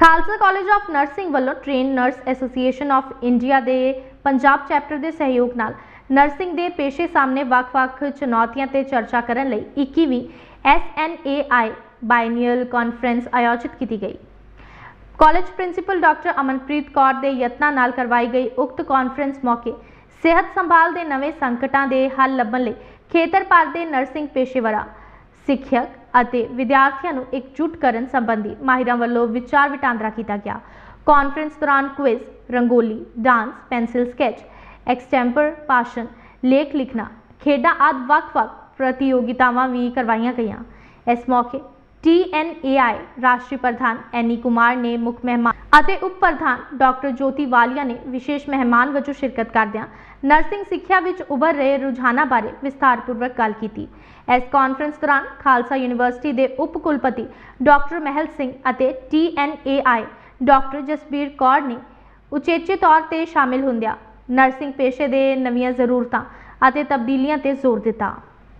Khalsa college of nursing ਵੱਲੋਂ train nurse association of India ਦੇ Punjab chapter ਦੇ ਸਹਿਯੋਗ ਨਾਲ ਨਰਸਿੰਗ ਦੇ ਪੇਸ਼ੇ ਸਾਹਮਣੇ ਵੱਖ-ਵੱਖ ਚੁਣੌਤੀਆਂ ਤੇ ਚਰਚਾ ਕਰਨ ਲਈ 21ਵੀਂ SNAI ਬਾਇਨੀਅਲ ਕਾਨਫਰੰਸ ਆਯੋਜਿਤ ਕੀਤੀ ਗਈ। College principal doctor Amanpreet Kaur ਦੇ ਯਤਨਾਂ ਨਾਲ ਕਰਵਾਈ ਗਈ ਉਕਤ ਕਾਨਫਰੰਸ ਮੌਕੇ ਸਿਹਤ ਸੰਭਾਲ ਦੇ ਨਵੇਂ ਸੰਕਟਾਂ ਦੇ ਹੱਲ ਲੱਭਣ ਲਈ ਖੇਤਰ ਭਰ ਦੇ ਨਰਸਿੰਗ ਪੇਸ਼ੇਵਰਾਂ, ਸਿੱਖਿਅਕ ਅਤੇ ਵਿਦਿਆਰਥੀਆਂ ਨੂੰ ਇਕਜੁੱਟ ਕਰਨ ਸੰਬੰਧੀ ਮਾਹਿਰਾਂ ਵੱਲੋਂ ਵਿਚਾਰ ਵਟਾਂਦਰਾ ਕੀਤਾ ਗਿਆ। ਕਾਨਫਰੰਸ ਦੌਰਾਨ quiz, rangoli, dance, pencil sketch, extempore, ਭਾਸ਼ਣ, ਲੇਖ ਲਿਖਣਾ, ਖੇਡਾਂ ਆਦਿ ਵੱਖ-ਵੱਖ ਪ੍ਰਤੀਯੋਗਿਤਾਵਾਂ ਵੀ ਕਰਵਾਈਆਂ ਗਈਆਂ। ਇਸ ਮੌਕੇ TNAI ਰਾਸ਼ਟਰੀ ਪ੍ਰਧਾਨ ਐਨੀ ਕੁਮਾਰ ਨੇ ਮੁੱਖ ਮਹਿਮਾਨ ਅਤੇ ਉਪ ਪ੍ਰਧਾਨ ਡਾਕਟਰ ਜੋਤੀ ਵਾਲੀਆ ਨੇ ਵਿਸ਼ੇਸ਼ ਮਹਿਮਾਨ ਵਜੋਂ ਸ਼ਿਰਕਤ ਕਰਦਿਆਂ ਨਰਸਿੰਗ ਸਿੱਖਿਆ ਵਿੱਚ ਉਭਰ ਰਹੇ ਰੁਝਾਨਾਂ ਬਾਰੇ ਵਿਸਥਾਰਪੂਰਵਕ ਗੱਲ ਕੀਤੀ। ਇਸ ਕਾਨਫਰੰਸ ਦੌਰਾਨ ਖਾਲਸਾ ਯੂਨੀਵਰਸਿਟੀ ਦੇ ਉਪ ਕੁਲਪਤੀ ਡਾਕਟਰ ਮਹਿਲ ਸਿੰਘ ਅਤੇ TNAI ਡਾਕਟਰ ਜਸਬੀਰ ਕੌਰ ਨੇ ਉਚੇਚੇ ਤੌਰ ਤੇ ਸ਼ਾਮਿਲ ਹੁੰਦਿਆਂ ਨਰਸਿੰਗ ਪੇਸ਼ੇ ਦੇ ਨਵੀਆਂ ਜ਼ਰੂਰਤਾਂ ਅਤੇ ਤਬਦੀਲੀਆਂ ਤੇ ਜ਼ੋਰ ਦਿੱਤਾ।